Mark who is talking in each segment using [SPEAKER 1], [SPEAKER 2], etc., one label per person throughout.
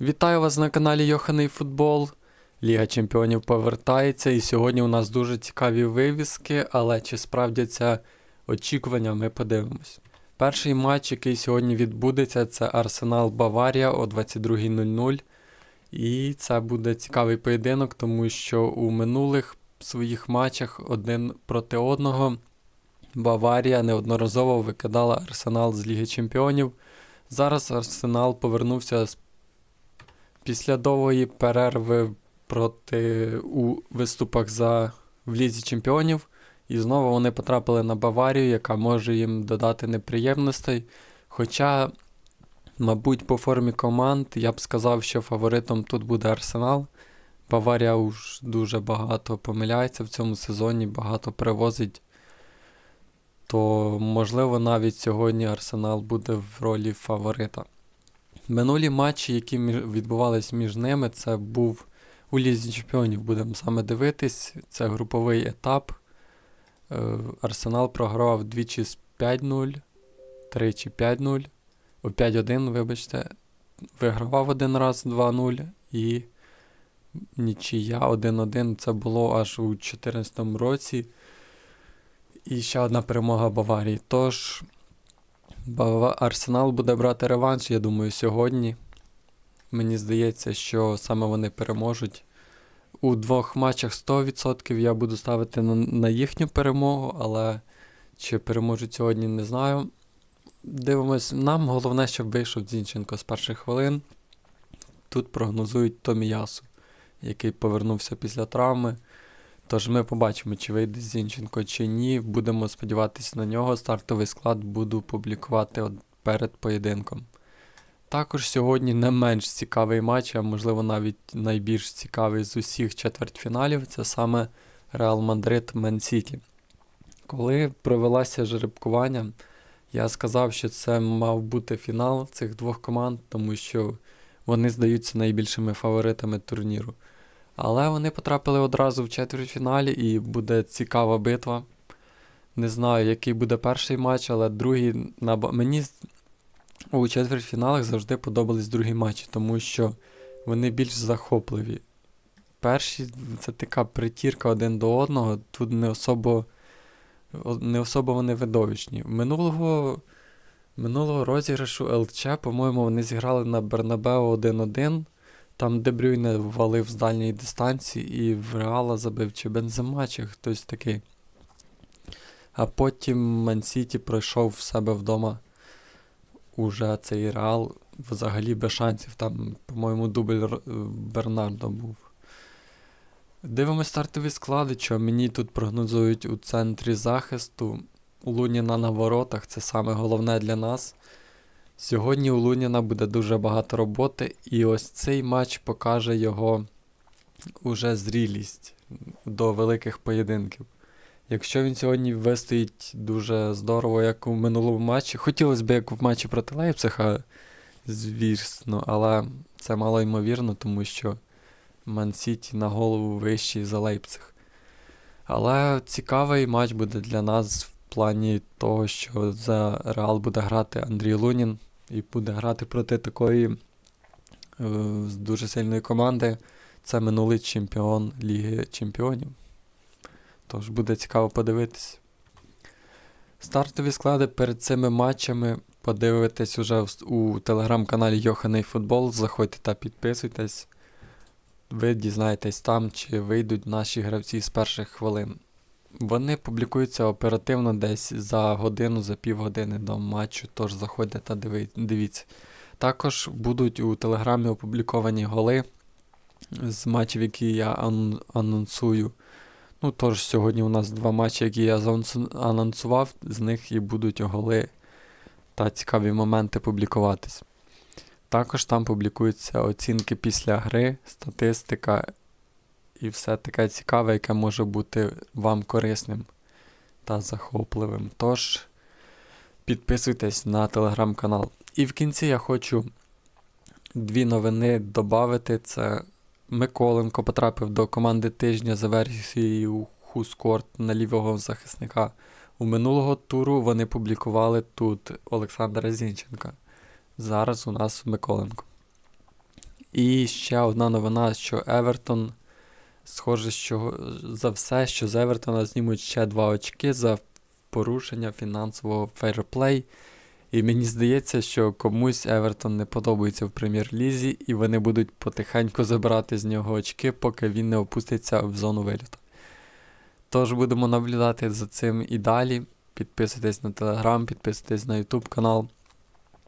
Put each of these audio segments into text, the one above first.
[SPEAKER 1] Вітаю вас на каналі Йоханий Футбол. Ліга Чемпіонів повертається, і сьогодні у нас дуже цікаві вивіски, але чи справдяться очікування, ми подивимось. Перший матч, який сьогодні відбудеться, це Арсенал Баварія о 22.00. І це буде цікавий поєдинок, тому що у минулих своїх матчах один проти одного Баварія неодноразово викидала Арсенал з Ліги Чемпіонів. Зараз Арсенал повернувся з після довгої перерви проти у виступах за в Лізі Чемпіонів. І знову вони потрапили на Баварію, яка може їм додати неприємностей. Хоча, мабуть, по формі команд я б сказав, що фаворитом тут буде Арсенал. Баварія уж дуже багато помиляється в цьому сезоні, багато перевозить. То, можливо, навіть сьогодні Арсенал буде в ролі фаворита. Минулі матчі, які відбувались між ними, це був у Лізі Чемпіонів. Будемо саме дивитись. Це груповий етап. Е, Арсенал програвав двічі з 5-0, тричі 5-0, о 5-1, вибачте. Вигравав один раз 2-0 і нічия 1-1. Це було аж у 2014 році. І ще одна перемога Баварії. Тож. Бава- Арсенал буде брати реванш, я думаю, сьогодні. Мені здається, що саме вони переможуть. У двох матчах 100% я буду ставити на, на їхню перемогу, але чи переможуть сьогодні, не знаю. Дивимось, нам головне, щоб вийшов Зінченко з перших хвилин. Тут прогнозують Томіясу, який повернувся після травми. Тож ми побачимо, чи вийде Зінченко, чи ні. Будемо сподіватися на нього. Стартовий склад буду публікувати перед поєдинком. Також сьогодні не менш цікавий матч, а можливо навіть найбільш цікавий з усіх четвертьфіналів це саме Реал Мадрид Мен Сіті. Коли провелося жеребкування, я сказав, що це мав бути фінал цих двох команд, тому що вони здаються найбільшими фаворитами турніру. Але вони потрапили одразу в четвертьфіналі і буде цікава битва. Не знаю, який буде перший матч, але другий наба- мені у четвертьфіналах завжди подобались другі матчі, тому що вони більш захопливі. Перші це така притірка один до одного, тут не особо, не особо вони видовищні. Минулого, минулого розіграшу ЛЧ, по-моєму, вони зіграли на Бернабео 1-1. Там Дебрюйне ввалив з дальньої дистанції і в Реала забив чи Бензема, чи хтось такий. А потім Мансіті пройшов в себе вдома уже цей Реал взагалі без шансів. Там, по-моєму, дубль Бернардо був. Дивимось стартові склади, що мені тут прогнозують у центрі захисту. Луніна на воротах це саме головне для нас. Сьогодні у Луніна буде дуже багато роботи, і ось цей матч покаже його уже зрілість до великих поєдинків. Якщо він сьогодні вистоїть дуже здорово, як у минулому матчі, хотілося б, як в матчі проти Лейпцига, звісно, але це мало ймовірно, тому що Ман-Сіті на голову вищий за Лейпциг. Але цікавий матч буде для нас в плані того, що за Реал буде грати Андрій Лунін і буде грати проти такої е, дуже сильної команди. Це минулий чемпіон Ліги Чемпіонів. Тож буде цікаво подивитись. Стартові склади перед цими матчами подивитесь уже у телеграм-каналі Йоханий Футбол. Заходьте та підписуйтесь. Ви дізнаєтесь там, чи вийдуть наші гравці з перших хвилин. Вони публікуються оперативно десь за годину, за півгодини до матчу, тож заходьте та дивіться. Також будуть у телеграмі опубліковані голи з матчів, які я анонсую. Ну, тож сьогодні у нас два матчі, які я анонсував, з них і будуть голи та цікаві моменти публікуватись. Також там публікуються оцінки після гри, статистика і все таке цікаве, яке може бути вам корисним та захопливим. Тож підписуйтесь на телеграм-канал. І в кінці я хочу дві новини додати. Це Миколенко потрапив до команди тижня за версією Хускорт на лівого захисника. У минулого туру вони публікували тут Олександра Зінченка. Зараз у нас Миколенко. І ще одна новина, що Евертон, схоже, що за все, що з Евертона знімуть ще два очки за порушення фінансового фейерплей. І мені здається, що комусь Евертон не подобається в прем'єр-лізі, і вони будуть потихеньку забирати з нього очки, поки він не опуститься в зону виліту. Тож будемо наблюдати за цим і далі. Підписуйтесь на телеграм, підписуйтесь на YouTube канал.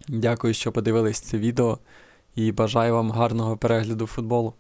[SPEAKER 1] Дякую, що подивились це відео і бажаю вам гарного перегляду футболу.